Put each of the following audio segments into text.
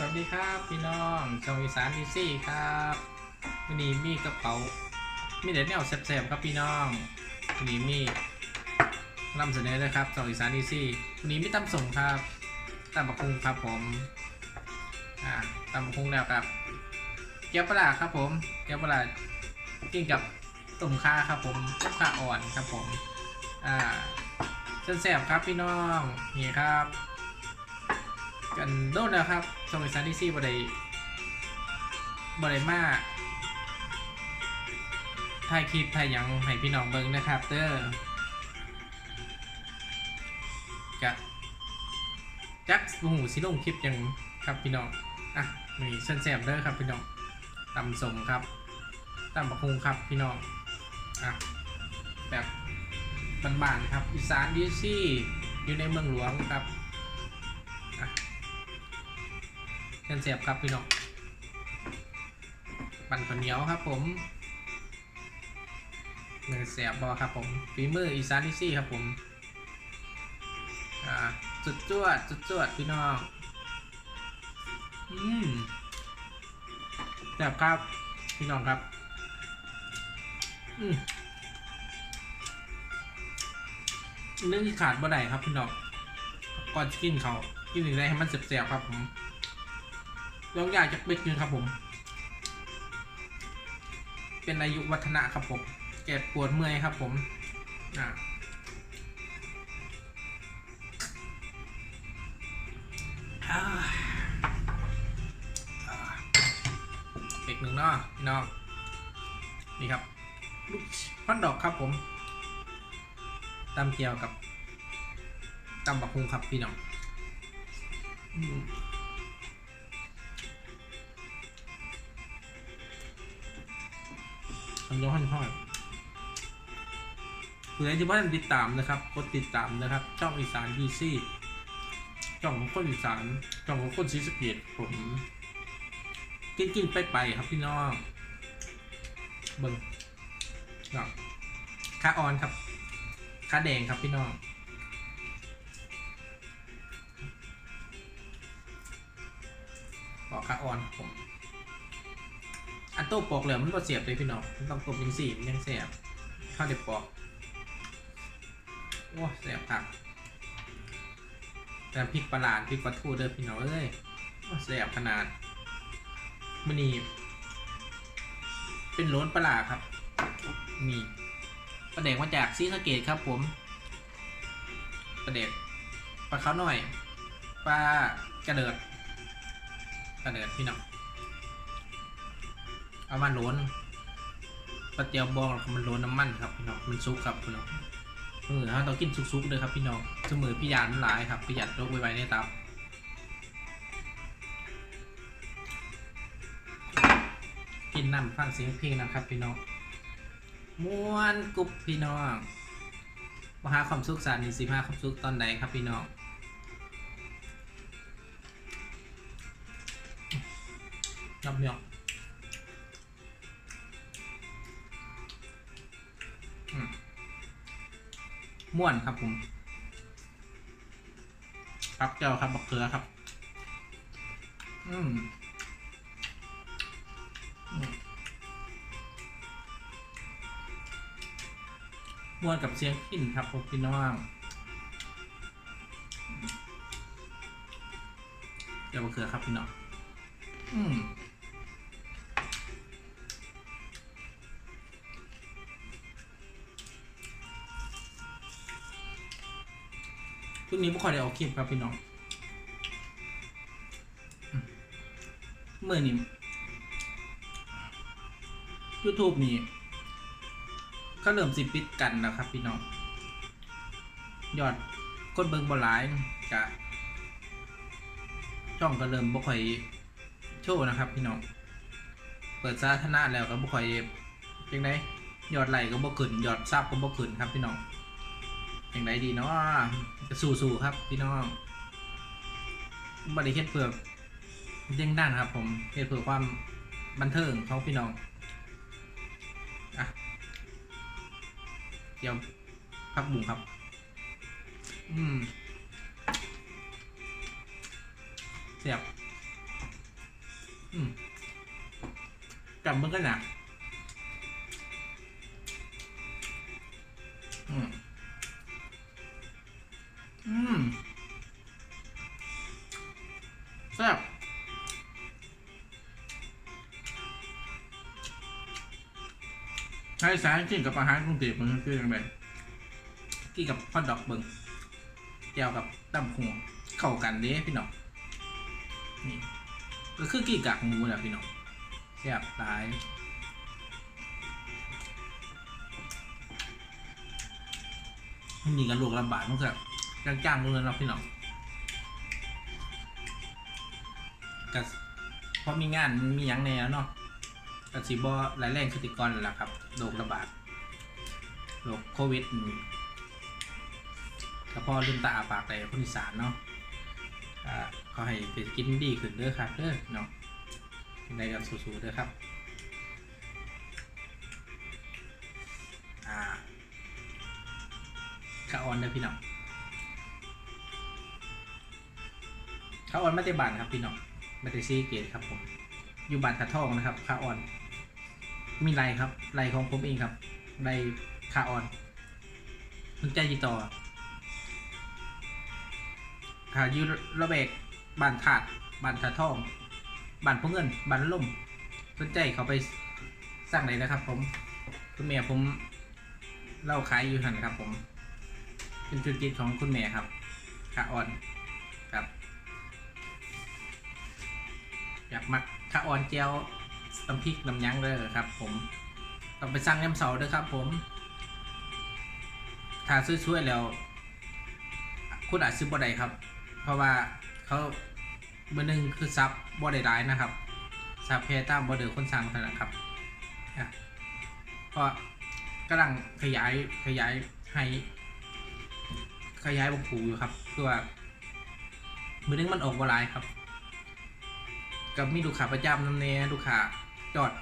สวัสดีครับพี่น้องชาวอีสานดีซี่ครับวันนี้มีกระเป๋ามีแต่แนวแซ่บๆครับพี่น้องวันนี้มีนำเสนอเลยครับชาวอีสานดีซี่วันนี้มีตำส่งครับตำบักคุงครับผมอ่าตำบักคุงแล้วครับเกี๊ยวปลาครับผมเกี๊ยวปลากินกับตุ่มข่าครับผมตุ่มข่าอ่อนครับผมอ่าเส้นแซ่บครับพี่น้องนี่ครับ กันโดนแล้วครับชมอีสานดีซี่บไดบไดมาถ่ายคลิปถ่ายยังให้พี่น้องเบิ่งนะครับเด้อจะจักหูสิลงคลิปยังครับพี่น้องอะนี่เส้นแสบเด้อครับพี่น้องตำสมครับตำบักฮงครับพี่น้องอะแบบบ้านๆครับอีสานดีซี่อยู่ในเมืองหลวงครับ เส้นเสียบครับพี่น้องปั่นข้าวเหนียวครับผมเนื้อเสียบบอครับผมฝีมืออีสานดิซี่ครับผมอ่าจุดจวดจุดจวดพี่น้องอืมแซ่บครับพี่น้องครับอืมเรื่องที่ขาดบ่ได้ครับพี่น้องก่อนกินเขากินอะไรให้มันเสียบๆครับผม ลองอยากจะเบ็นึงครับผม เป็นอายุวัฒนะครับผมแก่ปวดเมื่อยครับผมอ่าอ่าอ่าเบ็ดหนึ่งเนาะพี่น้องนี่ครับลูกพันดอกครับผมตำเกียวกับตำบักฮุงครับพี่น้อง มทำย้อนห้อยเพื่อที่ว่าติดตามนะครับกดติดตามนะครับ ช่องอีสานดีซี่ช่องของคนอีสานช่องของคนศรีสเกดผมกินกินไปไปครับพี่น้องเบิ้งเนาะค่าออนครับค่าแดงครับพี่น้องบอกค่าออนผม อันโต้ปอกเหลือมันก็เสียบเลยพี่น้องมันต้องตบยังสี่มันยังเสียบข้าวเด็บปอกโอ้เสียบผักแต่พริกประหลาดพริกปลาทูเด้อพี่น้องเอ้ยโอ้เสียบขนาดมันนี่เป็นล้นปลาร้าครับ มีประเด็กมาจากซีสเกตครับผมประเด็กปลาเขาหน่อยปลากระเดิดกระเดิดพี่น้อง เอามาโหลนปลาเตียวบองมันโหลนน้ำมันครับพี่น้องมันซุกครับพี่น้องมือเราต้องกินซุกๆเลยครับพี่น้องเสมอพี่ยานมันหลายครับประหยัดโรคไวๆในตับกินน้ำฟังเสียงเพลงนะครับพี่น้องม้วนกุบพี่น้องมาหาความสุขสารนี่สิมาความสุขตอนไหนครับพี่น้องรับเนาะ ม่วนครับผมครับเจ้าครับบักเขือครับ อืมม่วนกับเสียงขิ้นครับผมพี่น้องเจ้าบักเขือครับพี่น้อง อืม ช่วงนี้ไม่ค่อยได้ออกคลิปครับพี่น้องเมื่อนี้ YouTube นี่ก็เริ่มสิปิดกันแล้วครับพี่น้อง ยอดคนเบิ่งบ่หลายกะช่องก็เริ่มบ่ค่อยโชว์นะครับพี่น้อง เปิดสาธารณะแล้วก็บ่ค่อยจังไดยอดไลค์ก็บ่ขึ้นยอดซับก็บ่ขึ้นครับพี่น้อง อย่างไรดีเนาะจะสู้ๆครับพี่น้องบริเฮ็ดเพื่อเด้งดังครับผมเฮ็ดเพื่อความบันเทิงของพี่น้องอะเดี๋ยวพักบุ๋งครับ อืมเสียบอืมจับมันก็หนัก สารกินกับอาหารกรุงเทพมันคือยังไงกินกับฮอทดอกเบิงเจียวกับตั้มหัวเข้ากันเด้พี่น้องนี่ก็คือกี่กากหมูแหละพี่น้องแซ่บตายนี่กันลวกลำบากมันก็จ้างๆเลยนะพี่น้องก็เพราะมีงานมีหยังแน่เนาะ ก็สิบ่หลายแรงคือติกรนั่นแหละครับโรคระบาดโรคโควิดนี่ก็พอลืมตาอาปากแต่คนอีสานเนาะอ่าขอให้ไปกินดีขึ้นเด้อครับเด้อเนาะในกันสู้ๆเด้อครับอ่าข้าวออนเด้อพี่น้องข้าวออนไม่ได้บานครับพี่น้องไม่ได้ซีเกตครับผมอยู่บ้านขัดทองนะครับข้าวออน มีไรครับไรของผมเองครับไรข้าออนเพิ่งใจจีต่อค่ะยูระเบกบานถาดบานขัดทองบานพวกเงินบานล่มสนใจเขาไปสร้างไหนนะครับ ผมคุณเมียผมเล่าขายอยู่หันครับ ผม เป็นจุดจิตของคุณแม่ครับขาอ่อนครับ อยากมักขาอ่อนเจียว น้ำพริกน้ำยั้งเลยครับ ผม ต้องไปสั่งยำเสาด้วยครับ ผมถ้าซื้อช่วยแล้ว คุณอาจซื้อบ่ได้ครับ เพราะว่าเขาเบอร์หนึ่งคือซับบ่ได้ได้นะครับซับเพต้าบ่เดือคนสั่งเท่านั้นครับอะเพราะกำลังขยายขยายให้ขยายบงผูอยู่ครับเพื่อว่ามือนึงมันออกวลายครับกับมีลูกค้าประจำน้ำเนลูกค้า จอด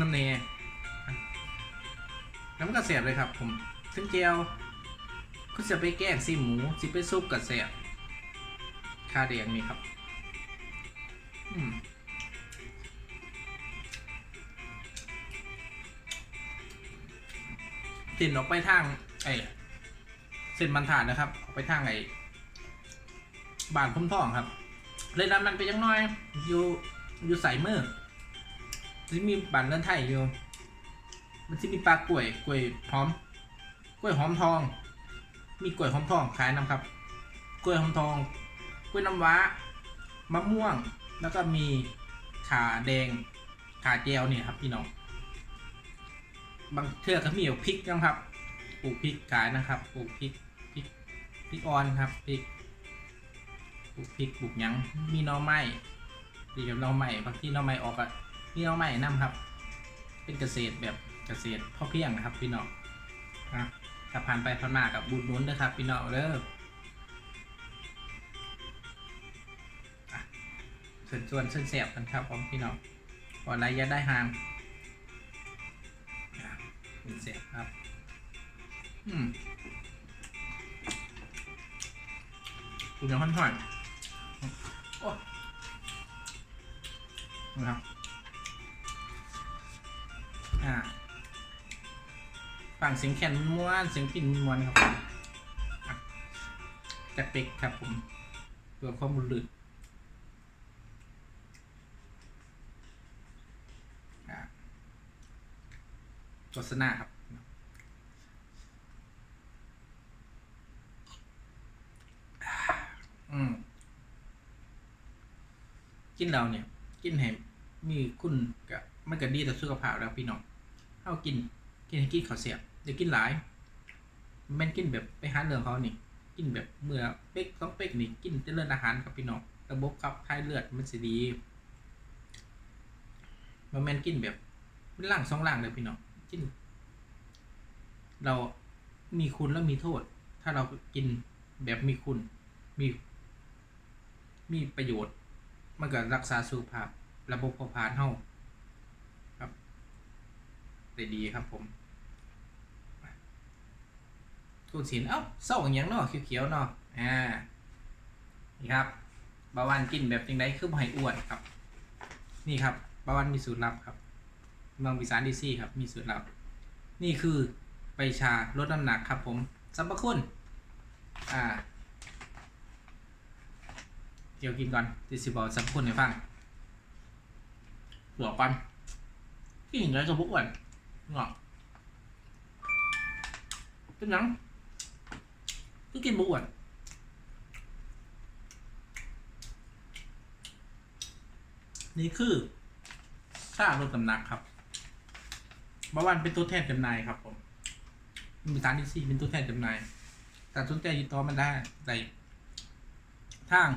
น้ำเนแล้วมันก็เสียบเลยครับ ผมซึ่งเจลก็จะไปแกล้งซีหมูสิไปซุปกับเสียบคาเดียงนี่ครับอืมติดออกไปทาง ไอ้เส้นบรรทัดนะครับ ออกไปทางไอ้บานพุ่มทองครับ เลยนำมันไปยังน้อย อยู่อยู่ใส่มือ จะมีบ้านเลื่อนไทยอยู่ มันจะมีปลากล้วยกล้วยหอม กล้วยหอมทอง มีกล้วยหอมทองขายนำครับ กล้วยหอมทอง กล้วยน้ำว้ามะม่วง แล้วก็มีขาแดง ขาเจลเนี่ยครับพี่น้อง บางเทือกก็มีพริกนะครับ ปลูกพริกขายนะครับ ปลูกพริกพริกพริกออนครับพริกปลูกพริกปลูกยังมีน่องไม้ดีกับน่องไม้บางที่น่องไม้ออกอะ มีหน่อไม้นํครับ เป็นเกษตรแบบเกษตรพ่อเพียงนะครับ พี่น้องนะถ้าผ่านไปผ่านมากับบุญนุนนะครับ พี่น้องเด้ออะเชิญชวนเชิญแสบกันครับผมพี่น้องก่อนไรย่าได้ห่างเป็นแสบครับ อืมคุณยังค่อนๆโอ้นะครับ อ่าฟังเสียงแคนม้วนเสียงปิ่นม้วนครับผมอะจะเป็กครับผมเพื่อความบุญลืดอะโฆษณาครับอืมกินเราเนี่ย กินให้มีคุณกับมันก็ดีต่อสุขภาพแล้วพี่น้อง เอากิน กินให้กินข้าเสียบอย่ากินหลายแมันกินแบบไปหาเรื่องเขานี่ กินแบบเมื่อเป๊กต้องเป๊กนี่กินเจริญอาหารครับพี่น้องระบบขับถ่ายเลือดมันสิดีมันแมนกินแบบเป็นล่างสองล่างเลยพี่น้องกิน เรามีคุณแล้วมีโทษ ถ้าเรากินแบบมีคุณมี มีประโยชน์มันก็รักษาสุขภาพ ระบบผาผลาญเฮา ได้ดีครับผมทูนสินเอ้าเศร้าอย่างเนาะเขียวๆเนาะอ่านี่ครับบาวันกินแบบจังไดคือบ่ให้อ้วนครับ นี่ครับประวันมีสูตรลับครับเมืองวิสานดีซี่ครับมีสูตรลับ นี่คือใบชาลดน้ำหนักครับผมสรรพคุณอ่าเดี๋ยวกินก่อนดิสิบอกสรรพคุณให้ฟังหัวปันกินอะไรกับพวกอ้วน งอกเป็นหยังก็กินบุอ้วนนี่คือชาลดน้ำหนักครับบาวันเป็นตัวแทนจำหน่ายครับผมมีสารที่สี่เป็นตัวแทนจำหน่ายแต่สนใจติดต่อมันได้ในทาง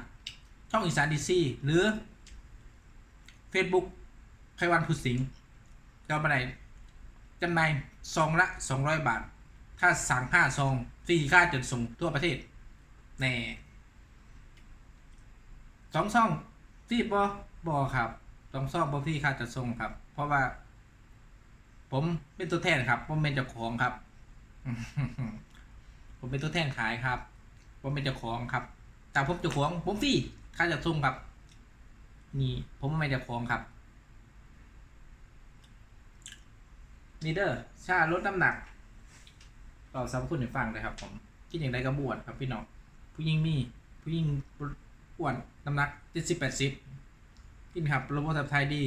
ช่องอีสานดีซีหรือ Facebook ไพวันพุสิงห์เราบันได จำหน่ายซองละสองร้อยบาทถ้าสั่งห้าซองฟรีค่าจัดส่งทั่วประเทศแน่สองซองฟรีบอบอครับสองซองบอฟรีค่าจัดส่งครับ เพราะว่า ผมเป็นตัวแทนครับ ผมเป็นเจ้าของครับ ผมเป็นตัวแทนขายครับ ผมเป็นเจ้าของครับ แต่ผมเจ้าของผมฟรีค่าจัดส่งครับ นี่ผมไม่เจ้าของครับ นี่เด้อชาลดน้ำหนักก็สำคุณให้ฟังเลยครับ ผมคิดอย่างไรก็บวชครับพี่น้องผู้หญิงมีผู้หญิงอ้วนน้ำหนักเจ็ดสิบแปดสิบกินครับระบบสับไทยดี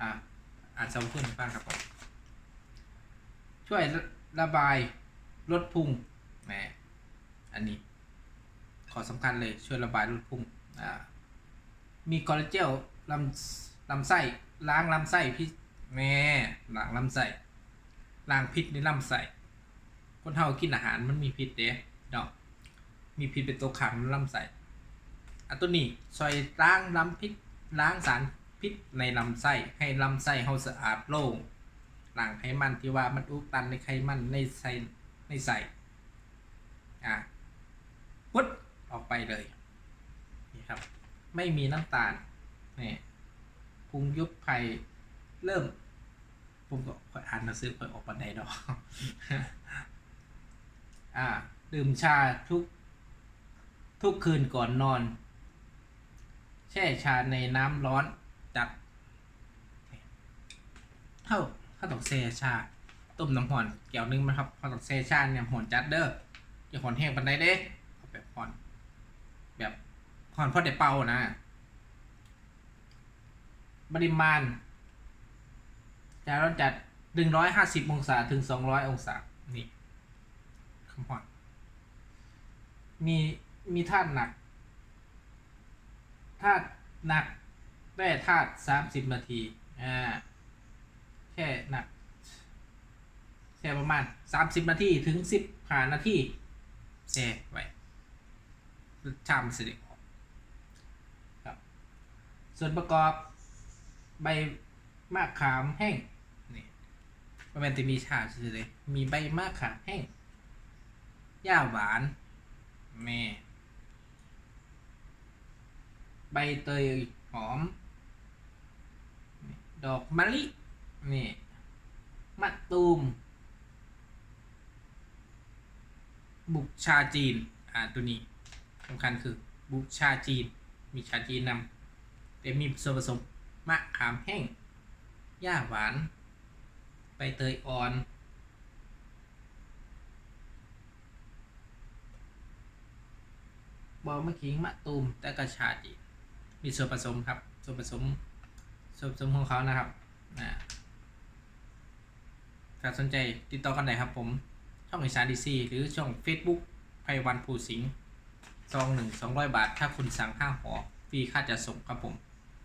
อ่าอ่านสำคุณให้ฟังครับผมช่วยระบายลดพุงแหมอันนี้ ขอสำคัญเลยช่วยระบายลดพุงอ่ามีคอลลาเจลลำลำไส้ล้างลำไส้พี่ แม่ล้างลำไส้ล้างพิษในลำไส้คนเท่ากินอาหารมันมีพิษเด้เนาะมีพิษเป็นตัวขังในลำไส้อันตัวนี้ซอยล้างลำพิษล้างสารพิษในลำไส้ให้ลำไส้เฮาสะอาดโล่งล้างไขมันที่ว่ามันอุดตันในไขมันในไส้ในไส้อะพุดออกไปเลยนี่ครับ ไม่มีน้ำตาลนี่พุงยุบไผ่ เริ่ม ผมก็ค่อยอ่านหนังสือค่อยออกปันไดดอกอ่า ดื่มชาทุก ทุกคืนก่อนนอน แช่ชาในน้ำร้อนจัดเท่าข้าวตอกแช่ชา ต้มน้ำห่อนแก้วนึงนะครับข้าวตอกแช่ชาเนี่ยห่อนจัดเด้ออย่าห่อนแห้งปันไดเด้เอาแบบห่อน แบบห่อนพอได้เป่านะปริมาณ จะร้อนจัดหนึ่งร้อยห้าสิบองศาถึงสองร้อยองศา นี่คำพอนมีมีธาตุหนักธาตุหนักได้ธาตุสามสิบนาที อ่า แค่หนักแช่ประมาณสามสิบนาทีถึงสิบห้านาทีแช่ไว้ชามเสด็จครับ ส่วนประกอบใบมะขามแห้ง มันจะมีชาชื่อเลย มีใบมะขามแห้งหญ้าหวานแม่ใบเตยหอม ดอกมะลินี่มะตูม บุกชาจีน อ่า ตัวนี้สำคัญคือ บุกชาจีน มีชาจีนนำแต่มีส่วนผสมมะขามแห้งหญ้าหวาน ใบเตยอ่อน บอมะขิงมะตูมและกระชาจีมีส่วนผสมครับ ส่วนผสม ส่วนผสมของเขานะครับนะถ้าสนใจติดต่อกันได้ครับผม ช่องอีสานดีซีหรือช่อง Facebook ไพวันภูสิงห์ซองหนึ่งสองร้อยบาท ถ้าคุณสั่งห้าห่อฟรีค่าจะส่งครับผม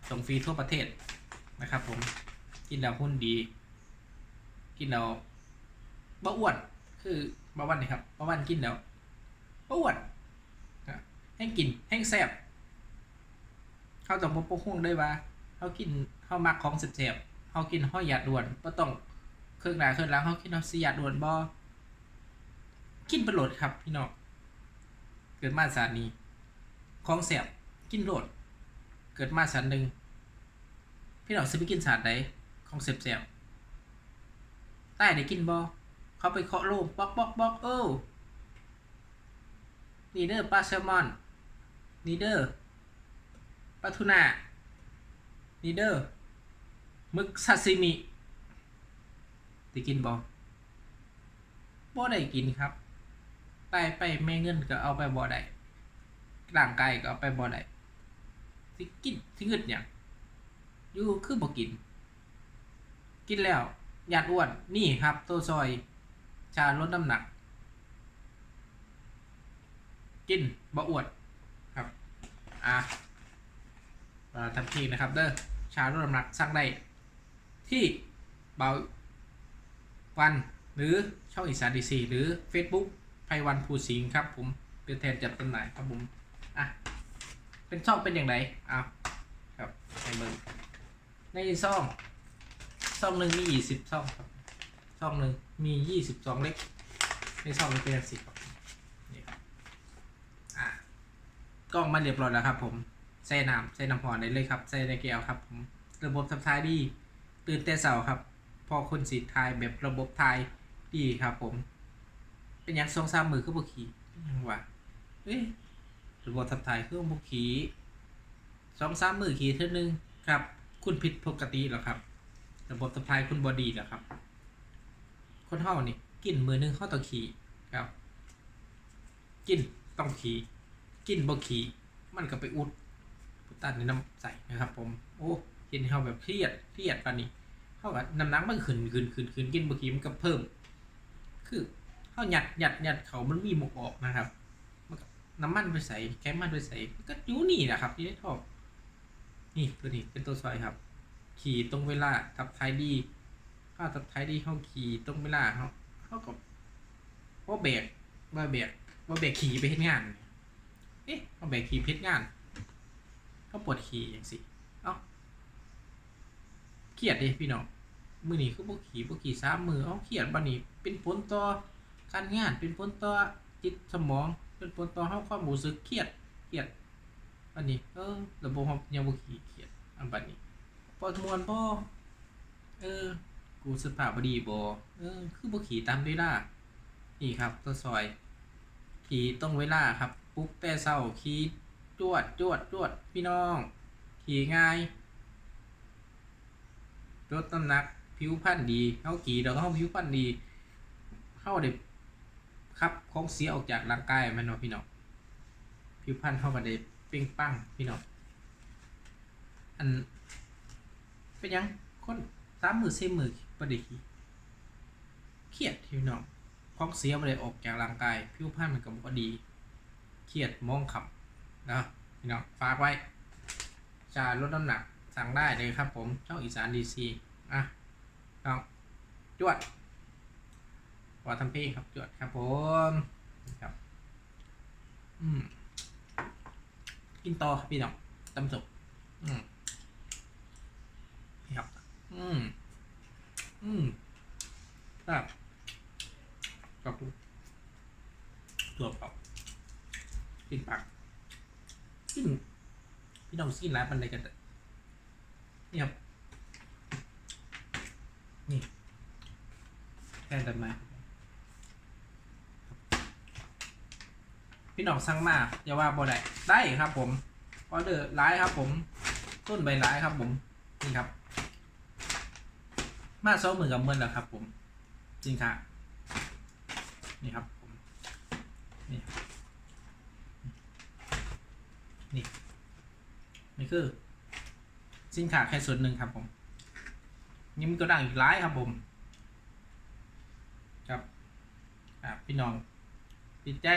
ส่งฟรีทั่วประเทศนะครับผม กินแล้วหุ้นดี กินแล้วบ่อ้วน คือบ่วันนี่ครับบ่วันกินแล้วบ่อ้วนแห้งกินแห้งแซ่บเขาต้องบ่ปกห่วงได้ว่าเขากินเขามักของแซ่บๆเขากินเขาหยาดด่วนบ่ต้องเครื่องหน้าเครื่องหลังเขากินเขาสิหยาดด่วนบ่กินประโลดครับ พี่น้องเกิดมาสารนี้ของแซ่บกินโลด เกิดมาสารหนึ่งพี่น้องซื้อไปกินสารใดของเสียบๆ ต้ได้กินบอเขาไปเคาะโลมป๊อกป๊อกป๊อกเออนีเด้อปลาแซลมอนนีเด้อปลาทูน่านีเด้อหมึกซาซิมิได้กินบ่บ่ได้กินครับไปไปแม่เงินก็เอาไปบ่ได้ร่างกายก็เอาไปบ่ได้สิกินสิงึดหยังอยู่คือบ่กิน กินแล้ว ยาดอ้วน นี่ครับ ตัวซอย ชาลดน้ำหนัก กินบ่อ้วนครับ อะมาทำทีนะครับ เด้อ ชาลดน้ำหนักสั่งได้ที่เบาวันหรือช่องอีสานดีซีหรือ Facebook ไพวันภูสิงครับ ผมเป็นแทนจัดจำหน่ายครับผม อะ เป็นช่องเป็นอย่างไรอ้าวครับในเมืองในซ่อง ซ่องหนึ่งมียี่สิบซ่องครับซ่องหนึ่งมียี่สิบสองเล็กในซ่องนี้เป็นสิบครับนี่ครับอะกล้องมาเรียบร้อยแล้วครับ ผมใส่น้ำใส่น้ำพรได้เลยครับใส่ในแก้วครับ ผมระบบทับท้ายดี ตื่นแต่เสาครับ พอคนสีทายแบบระบบทายดีครับ ผม เป็นยังสองสามมือคือบุขี่เป็นหยังวะเอ้ยระบบทับทายคือบุขี่สองสามมือขี่เท่านึงครับ คุณผิดปกติหรอครับ ระบบทับทายคุณบอดีเหรอครับ คนเท่านี่กินมือหนึงเข้าต่อขี่ครับ กินต้องขี่กินบ่ขี่มันก็ไปอุดตันในน้ำใส่นะครับ ผม โอ้เห็นเขาแบบเครียดเครียดปานนี้เขากับน้ำหนักมันขึ้นขึ้นขึ้นขึ้นกินบ่ขี่มันก็เพิ่ม คือเขาหยัดหยัดหยัดเขามันมีหมกออกนะครับน้ำมันไปใส่แก๊สมันไปใส่ก็อยู่นี่นะครับที่ได้ทอกนี่ตัวนี้เป็นตัวซอยครับ ขี่ตรงเวลาทับท้ายดีข้าทับท้ายดีเขาขี่ตรงเวลาเขาเขาก็ว่าแบกว่าแบกว่าแบรกขี่ไปเฮ็ดงาน เอ๊ะว่าแบรกขี่เฮ็ดงานเขาปวดขี่อย่างสิเอ้าเครียดดิพี่น้องมือนี้คือพวกขี่พวกขี่สามมือเอ้าเครียดบันนี้เป็นผลต่อการงานเป็นผลต่อจิตสมอง เป็นผลต่อเฮาความรู้สึกเครียดเครียดบันนี้เออระบบเรายังบ่ขี่เครียดอันบัดนี้ ปอดมวนบ่เออ กูสภาพบดีบ่เออ คือบ่ขี่ตามเวลา นี่ครับตัวซอย ขี่ตรงเวลาครับปลุ๊บแต่เช้าขี่จวดจวดจวดพี่น้อง ขี่ง่ายลดน้ำหนักผิวพรรณดีเฮาขี่แล้วก็เฮาผิวพรรณดีเฮาได้ครับของเสียออกจากร่างกายแม่นบ่พี่น้องผิวพรรณเฮาก็ได้เปล่งปลังพี่น้องอัน เป็นยังคนสามมือสี่มือประดี๋ยวเครียดพี่น้องของเสียมาเลยออกจากร่างกายผิวพรรณมันก็บ่ดี เครียดมองขับนะพี่น้องฝากไว้จะลดน้ำหนักสั่งได้เลยครับผมช่องอีสานดีซีอะน้องจวดวอทำเพลงครับจวดครับผมครับอืมกินต่อพี่น้องตำสุกอืม อืม อืมครับขอบตัวเปล่ากินปากกินพี่น้องกินร้านมันอะไรกันนี่ครับ นี่แค่กันมาพี่น้องสั่งมาอย่าว่าบ่ได้ได้ครับผมออเดอร์ร้ายครับผม ต้นใบร้ายครับผม นี่ครับ มาซ้อมมือกับเมือนแล้วครับ ผมจริงค่ะนี่ครับผมนี่นี่นี่คือ สินค้าแค่ส่วนหนึ่งครับผมนี่มันก็ดังอีกหลายครับผม ครับพี่น้องติดใจ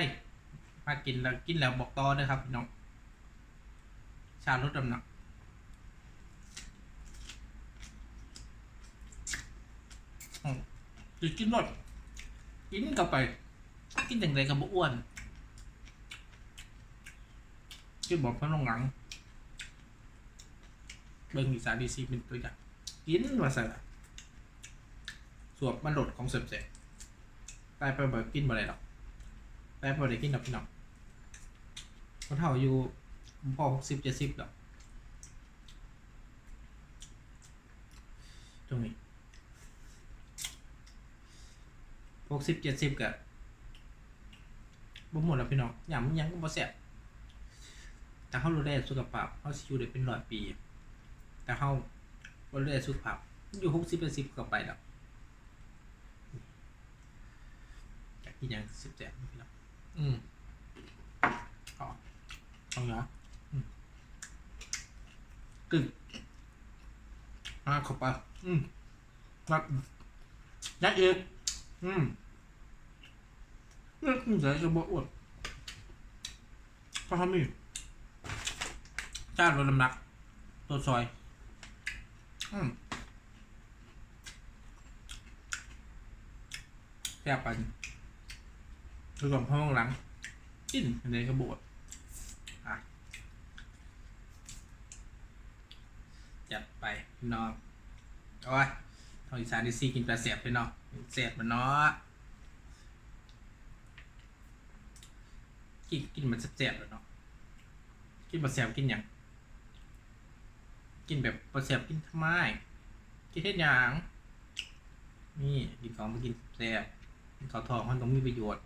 มากินแล้วกินแล้วบอกต่อนะครับพี่น้อง ชาลดน้ำหนัก คือกินรสกินกลับไป กินอย่างไรกับบ่อ้วนกินบอกพนองหลัง เบิ่งอีสานดีซีเป็นตัวอย่างกินมาใส่ละสวบมันโดดของเสพเสพตายไปบ่กินบ่ได้หรอกตายไปบ่ได้กินดอกพี่น้องคนเท่าอยู่พอหกสิบเจ็ดสิบดอกตรงนี้ ห กสิบเจ็ดสิบกับบ่หมดแล้วพี่น้องอย่างมันยังก็บ่แซ่บแต่เขารู้ได้สุขภาพเขาสิอยู่ได้เป็นร้อยปี แต่เขาบนเรือสุขภาพอยู่หกสิบเป็นสิบก็ไปแล้วอยากกินอย่างสิบแสนพี่น้องอืมอ๋อเอาเหรออืมกึ่งอ่าเข้าไปอืมยัดยัดอีกอืม นี่เดี๋ยวจะบอกอวดก็ทำนี่จ้าลดน้ำนัก ตัวซอย อืมแซ่บไปดูก่อนห้องหลังกินอันนี้ก็บวชอะจัดไปพี่น้องโอ้ยทางอีสานดิซี่กินปลาแสบไปเนาะแสบมันเนาะ กินกินมันแสบๆเลยเนาะกินปลาแสบกินอย่างกินแบบปลาแสบกินทำไมกินเฮ็ดหยังนี่กินของมากินแสบกินข้าวทองมันต้องมีประโยชน์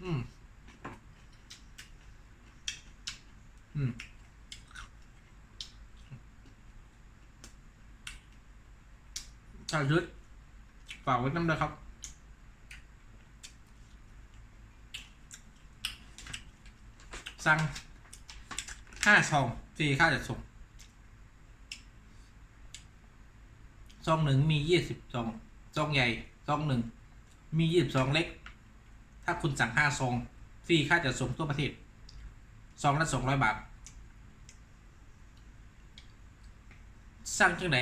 อืมอืมชาชุดฝากไว้น้ำเลยครับ สั่งห้าซองฟรีค่าจัดส่งซองหนึ่งมียี่สิบซองซองใหญ่ซองหนึ่งมียี่สิบซองเล็ก ถ้าคุณสั่งห้าซองฟรีค่าจัดส่งทั่วประเทศซองละสองร้อยบาท สั่งจังไหน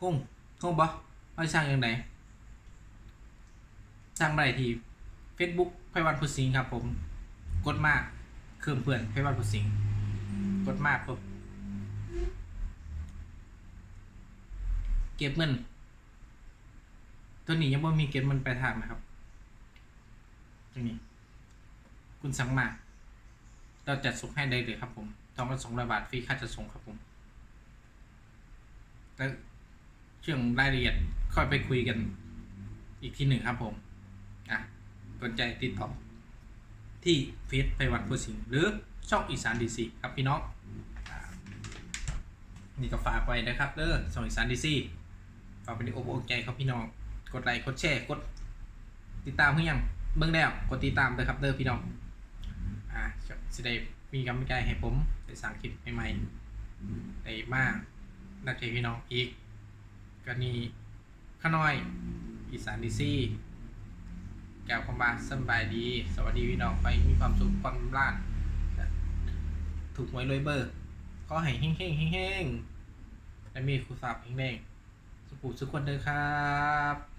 กุ้งกุ้งบ่ไม่สั่งจังไหนสั่งได้ที่ Facebook ไพวันพุสิงห์ครับผม กดมากเครื่องเพื่อนไพวันพุสิงห์กดมากปุ๊บเก็บเงิน ตัวนี้ยังไม่มีเก็บมันไปทางนะครับ ตรงนี้ คุณสั่งมา เราจัดส่งให้ได้เลยครับผมทองละสองร้อยบาทฟรีค่าจัดส่งครับผม แล้วเรื่องรายละเอียดค่อยไปคุยกันอีกทีหนึ่งครับผม อะสนใจติดต่อ ที่เฟซไปวันพูดสิงห์หรือช่องอีสานดีซีครับพี่น้องนี่ก็ฝากไว้นะครับเด้อช่องอีสานดีซีฝากเป็นอกอกใจครับพี่น้อง กดไลค์กดแชร์กด ติดตามเพื่อยังเบิ่งแล้วกดติดตามเลยครับเด้อพี่น้องอ่าจะได้มีกำลังใจให้ผมได้สร้างคลิปใหม่ๆได้มากนักเทพี่น้องอีกก็นี่ข้าน้อยอีสานดีซี่ แก้วคอมบาสบายดี สวัสดีพี่น้องไปมีความสุขความร่านถูกหวยรวยเบอร์ก็ให้เฮ้งเฮ้งเฮ้งและมีครูสาบเฮ้งๆสุขุสุขคนเด้อครับ